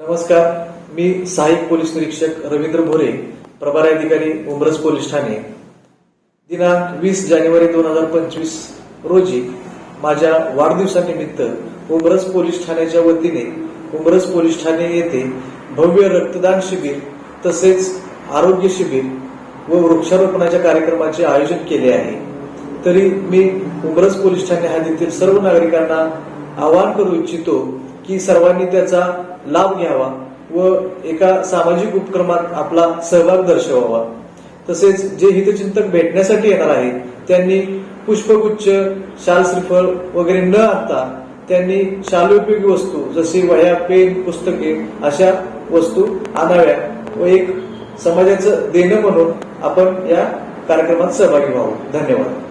नमस्कार मी सहाय्यक पोलीस निरीक्षक रवींद्र भोरे प्रभारी अधिकारी उमरस पोलीस ठाणे. दिनांक वीस जानेवारी दोन हजार पंचवीस रोजी माझ्या वाढदिवसानिमित्त उमरस पोलीस ठाण्याच्या वतीने उमरस पोलीस ठाणे येथे भव्य रक्तदान शिबिर तसेच आरोग्य शिबिर व वृक्षारोपणाच्या कार्यक्रमाचे आयोजन केले आहे. तरी मी उमरस पोलीस ठाणे हद्दीतील सर्व नागरिकांना आवाहन करू इच्छितो की सर्वांनी त्याचा लाभ घ्यावा व एका सामाजिक उपक्रमात आपला सहभाग दर्शवावा. तसेच जे हितचिंतक भेटण्यासाठी येणार आहेत त्यांनी पुष्पगुच्छ शाल श्रीफळ वगैरे न आणता त्यांनी शालोपयोगी वस्तू जशी वह्या पेन पुस्तके अशा वस्तू आणाव्या व एक समाजाचं देणं म्हणून आपण या कार्यक्रमात सहभागी व्हावं. धन्यवाद.